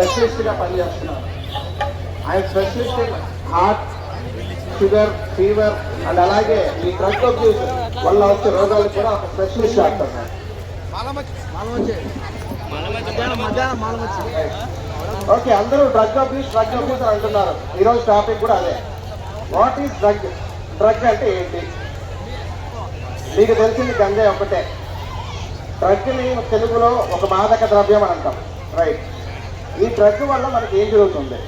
స్పెషలిస్ట్గా పనిచేస్తున్నారు. ఆయన specialist in heart sugar fever and అలాగే ఈ డ్రగ్ అబ్యూస్ వల్ల వచ్చే రోగాలకు కూడా ఒక స్పెషలిస్ట్ డాక్టర్ ఓకే అందరూ డ్రగ్ అబ్యూస్ డ్రగ్ అబ్యూస్ అని అంటున్నారు. ఈరోజు టాపిక్ కూడా అదే. వాట్ ఈస్ డ్రగ్ డ్రగ్ అంటే ఏంటి? మీకు తెలిసింది గంజాయి ఒకటే. డ్రగ్ని తెలుగులో ఒక మాదక ద్రవ్యం అని అంటాం. రైట్ ఈ డ్రగ్ వల్ల మనకి ఏం జరుగుతుంది?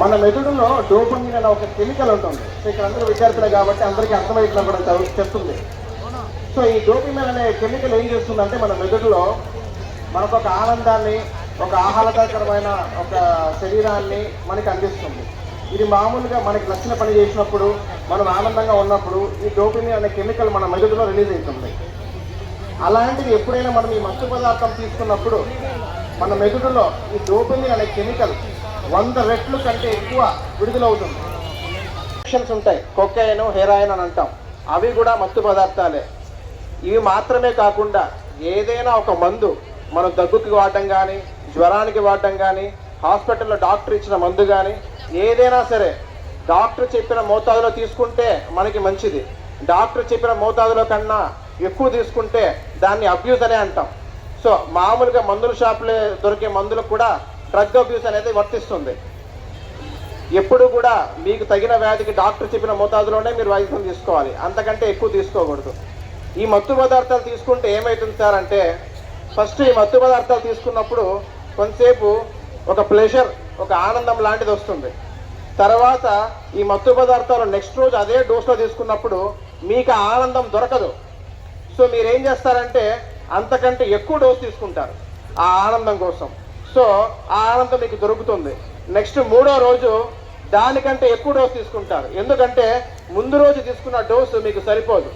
మన మెదడులో డోపమిన్ అనే ఒక కెమికల్ ఉంటుంది. సో ఇక్కడ అందరూ విద్యార్థులే కాబట్టి అందరికీ అర్థమైతున్నా కూడా చెప్తుంది. సో ఈ డోపమిన్ అనే కెమికల్ ఏం చేస్తుందంటే మన మెదడులో మనకు ఒక ఆనందాన్ని ఒక ఆహ్లాదకరమైన ఒక శరీరాన్ని మనకి అందిస్తుంది. ఇది మామూలుగా మనకి నచ్చిన పని చేసినప్పుడు మనం ఆనందంగా ఉన్నప్పుడు ఈ డోపమిన్ అనే కెమికల్ మన మెదడులో రిలీజ్ అవుతుంది. అలాంటిది ఎప్పుడైనా మనం ఈ మత్తు పదార్థం తీసుకున్నప్పుడు మన మెదడులో ఈ డోపమిన్ అనే కెమికల్ వంద రెట్లు కంటే ఎక్కువ విడుదలవుతుంది. ఇంజెక్షన్స్ ఉంటాయి. కొక్కైన్ హెరాయిన్ అని అంటాం. అవి కూడా మత్తు పదార్థాలే. ఇవి మాత్రమే కాకుండా ఏదైనా ఒక మందు మనం దగ్గుకి వాడటం కానీ జ్వరానికి వాడటం కానీ హాస్పిటల్లో డాక్టర్ ఇచ్చిన మందు కానీ ఏదైనా సరే డాక్టర్ చెప్పిన మోతాదులో తీసుకుంటే మనకి మంచిది. డాక్టర్ చెప్పిన మోతాదులో కన్నా ఎక్కువ తీసుకుంటే దాన్ని అబ్యూజ్ అనే అంటాం. సో మామూలుగా మందుల షాపులే దొరికే మందులకు కూడా డ్రగ్ అబ్యూస్ అనేది వర్తిస్తుంది. ఎప్పుడు కూడా మీకు తగిన వ్యాధికి డాక్టర్ చెప్పిన మోతాదులోనే మీరు వైద్యం తీసుకోవాలి. అంతకంటే ఎక్కువ తీసుకోకూడదు. ఈ మత్తు పదార్థాలు తీసుకుంటే ఏమవుతుంది సార్ అంటే ఫస్ట్ ఈ మత్తు పదార్థాలు తీసుకున్నప్పుడు కొంతసేపు ఒక ప్లెషర్ ఒక ఆనందం లాంటిది వస్తుంది. తర్వాత ఈ మత్తు పదార్థాలు నెక్స్ట్ రోజు అదే డోస్లో తీసుకున్నప్పుడు మీకు ఆనందం దొరకదు. సో మీరు ఏం చేస్తారంటే అంతకంటే ఎక్కువ డోస్ తీసుకుంటారు ఆ ఆనందం కోసం. సో ఆ ఆనందం మీకు దొరుకుతుంది. నెక్స్ట్ మూడో రోజు దానికంటే ఎక్కువ డోస్ తీసుకుంటారు. ఎందుకంటే ముందు రోజు తీసుకున్న డోసు మీకు సరిపోదు.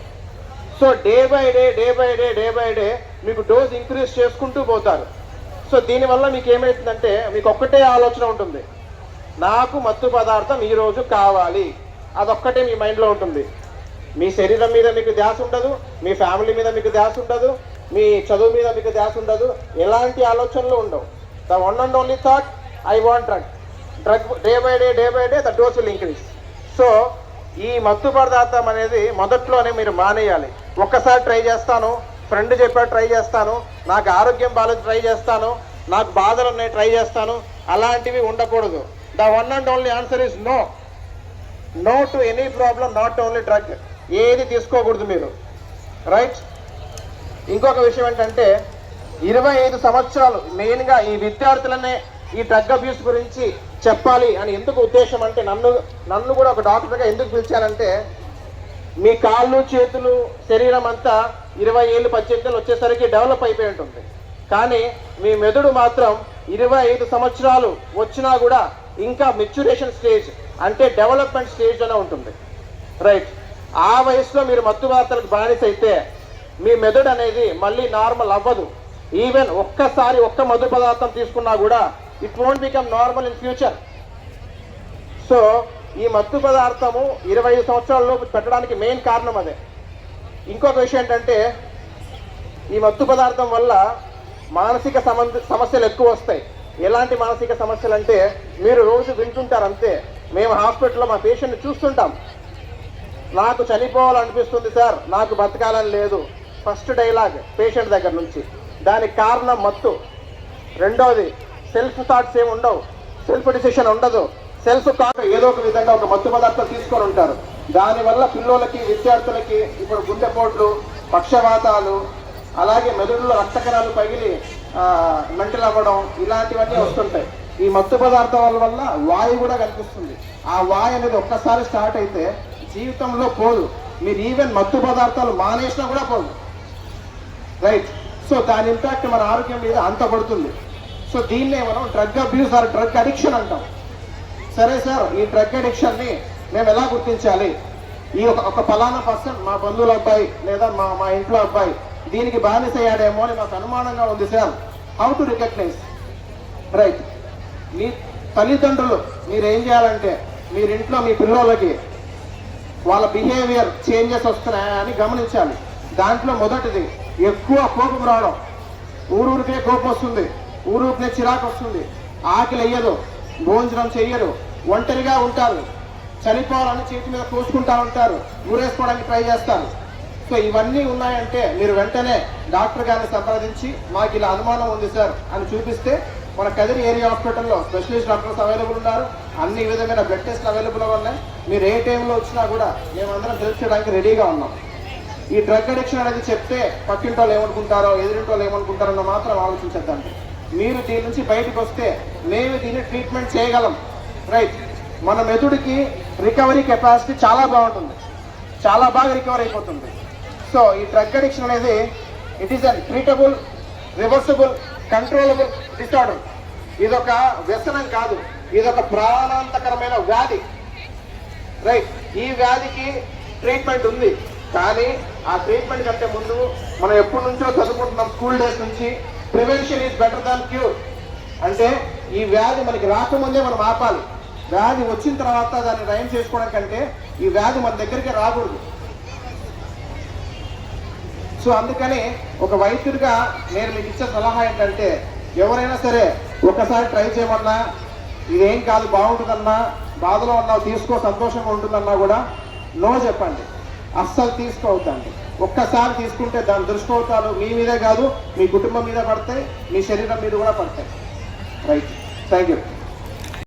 So day by day day by day day by day మీకు డోస్ ఇంక్రీజ్ చేసుకుంటూ పోతారు. సో దీనివల్ల మీకు ఏమవుతుందంటే మీకు ఒక్కటే ఆలోచన ఉంటుంది. నాకు మత్తు పదార్థం ఈరోజు కావాలి. అదొక్కటే మీ మైండ్లో ఉంటుంది. మీ శరీరం మీద మీకు ధ్యాస ఉండదు మీ ఫ్యామిలీ మీద మీకు ధ్యాస ఉండదు మీ చదువు మీద మీకు ధ్యాస ఉండదు. ఎలాంటి ఆలోచనలు ఉండవు. The one and only thought I want drug drug day by day day by day the dose will increase so ఈ మత్తు పదార్థం అనేది మొదట్లోనే మీరు మానేయాలి. ఒక్కసారి ట్రై చేస్తాను. ఫ్రెండ్ చెప్పాడు ట్రై చేస్తాను. నాకు ఆరోగ్యం బాగాలేదు ట్రై చేస్తాను. నాకు బాధలు ఉన్నాయి ట్రై చేస్తాను. అలాంటివి ఉండకూడదు. The one and only answer is no no to any problem not only drug ఏది తీసుకోకూడదు మీరు. రైట్ ఇంకొక విషయం ఏంటంటే ఇరవై ఐదు సంవత్సరాలు మెయిన్గా ఈ విద్యార్థులనే ఈ డ్రగ్ అబ్యూస్ గురించి చెప్పాలి అని ఎందుకు ఉద్దేశం అంటే నన్ను నన్ను కూడా ఒక డాక్టర్గా ఎందుకు పిలిచారంటే మీ కాళ్ళు చేతులు శరీరం అంతా ఇరవై ఏళ్ళు పద్దెనిమిది ఏళ్ళు వచ్చేసరికి డెవలప్ అయిపోయి ఉంటుంది. కానీ మీ మెదడు మాత్రం ఇరవై ఐదు సంవత్సరాలు వచ్చినా కూడా ఇంకా మెచ్యురేషన్ స్టేజ్ అంటే డెవలప్మెంట్ స్టేజ్లోనే ఉంటుంది. రైట్. ఆ వయసులో మీరు మత్తు వార్తలకు బానిస అయితే మీ మెదడు అనేది మళ్ళీ నార్మల్ అవ్వదు. ఈవెన్ ఒక్కసారి ఒక్క మధు పదార్థం తీసుకున్నా కూడా it won't become normal in future so ఈ మత్తు పదార్థము ఇరవై ఐదు సంవత్సరాలలోపు పెట్టడానికి మెయిన్ కారణం అదే. ఇంకొక విషయం ఏంటంటే ఈ మత్తు పదార్థం వల్ల మానసిక సంబంధ సమస్యలు ఎక్కువ వస్తాయి. ఎలాంటి మానసిక సమస్యలు అంటే మీరు రోజు వింటుంటారు అంతే. మేము హాస్పిటల్లో మా పేషెంట్ని చూస్తుంటాం. నాకు చనిపోవాలనిపిస్తుంది సార్ నాకు బతకాలని లేదు. ఫస్ట్ డైలాగ్ పేషెంట్ దగ్గర నుంచి. దానికి కారణం మత్తు. రెండోది సెల్ఫ్ థాట్స్ ఏమి ఉండవు. సెల్ఫ్ డిసిషన్ ఉండదు. సెల్ఫ్ కాక ఏదో ఒక విధంగా ఒక మత్తు పదార్థం తీసుకొని ఉంటారు. దానివల్ల పిల్లలకి విద్యార్థులకి ఇప్పుడు గుండెపోట్లు పక్షవాతాలు అలాగే మెదడులో రక్తకణాలు పగిలి మెంటల్ అవ్వడం ఇలాంటివన్నీ వస్తుంటాయి. ఈ మత్తు పదార్థాల వల్ల వాయు కూడా కనిపిస్తుంది. ఆ వాయు అనేది ఒక్కసారి స్టార్ట్ అయితే జీవితంలో పోదు. మీరు ఈవెన్ మత్తు పదార్థాలు మానేసినా కూడా పోదు. రైట్ సో దాని ఇంపాక్ట్ మన ఆరోగ్యం మీద అంత పడుతుంది. సో దీన్నే మనం drug abuse or drug addiction అంటాం. సరే సార్ ఈ డ్రగ్ అడిక్షన్ని మేము ఎలా గుర్తించాలి? ఈ ఒక ఒక ఫలానా పర్సన్ మా బంధువుల అబ్బాయి లేదా మా మా ఇంట్లో అబ్బాయి దీనికి బానిస అయ్యాడేమో అని మాకు అనుమానంగా ఉంది sir. How to recognise right మీ తల్లిదండ్రులు మీరేం చేయాలంటే మీరింట్లో మీ పిల్లలకి వాళ్ళ బిహేవియర్ చేంజెస్ వస్తున్నాయా అని గమనించాలి. దాంట్లో మొదటిది ఎక్కువ కోపం రావడం. ఊరూరికే కోపం వస్తుంది ఊరూరికే చిరాకు వస్తుంది ఆకలి వేయదు భోజనం చెయ్యరు. ఒంటరిగా ఉంటారు. చనిపోవాలని చేతి మీద కోసుకుంటా ఉంటారు. ఊరేసుకోవడానికి ట్రై చేస్తారు. సో ఇవన్నీ ఉన్నాయంటే మీరు వెంటనే డాక్టర్ గారిని సంప్రదించి మాకు ఇలా అనుమానం ఉంది సార్ అని చూపిస్తే మన కదిరి ఏరియా హాస్పిటల్లో స్పెషలిస్ట్ డాక్టర్స్ అవైలబుల్ ఉన్నారు. అన్ని విధమైన బ్లడ్ టెస్ట్ అవైలబుల్ ఉన్నాయి. మీరు ఏ టైంలో వచ్చినా కూడా మేమందరం హెల్ప్ చేయడానికి రెడీగా ఉన్నాం. ఈ డ్రగ్ అడిక్షన్ అనేది చెప్తే పక్కింటి వాళ్ళు ఏమనుకుంటారో ఎదురింటి వాళ్ళు ఏమనుకుంటారో మాత్రం ఆలోచించద్దండి. మీరు దీని నుంచి బయటకు వస్తే మేము దీన్ని ట్రీట్మెంట్ చేయగలం. రైట్ మన మెదుడికి రికవరీ కెపాసిటీ చాలా బాగుంటుంది. చాలా బాగా రికవర్ అయిపోతుంది. సో ఈ డ్రగ్ అడిక్షన్ అనేది it is an treatable reversible controllable disorder ఇదొక వ్యసనం కాదు. ఇదొక ప్రాణాంతకరమైన వ్యాధి. రైట్ ఈ వ్యాధికి ట్రీట్మెంట్ ఉంది. కానీ ఆ ట్రీట్మెంట్ కంటే ముందు మనం ఎప్పటి నుంచో చదువుకుంటున్నాం స్కూల్ డేస్ నుంచి. Prevention is better than cure అంటే ఈ వ్యాధి మనకి రాకముందే మనం ఆపాలి. వ్యాధి వచ్చిన తర్వాత దాన్ని నయం చేసుకోవడం కంటే ఈ వ్యాధి మన దగ్గరికి రాకూడదు. సో అందుకని ఒక వైద్యుడిగా నేను మీకు ఇచ్చే సలహా ఏంటంటే ఎవరైనా సరే ఒకసారి ట్రై చేయమన్నా ఇదేం కాదు బాగుంటుందన్నా బాధలో ఉన్నా తీసుకో సంతోషంగా ఉంటుందన్నా కూడా నో చెప్పండి. అస్సలు తీసుకోవద్దండి. ఒక్కసారి తీసుకుంటే దాని దుష్ఫలితాలు మీ మీదే కాదు మీ కుటుంబం మీద పడతాయి మీ శరీరం మీద కూడా పడతాయి. Right thank you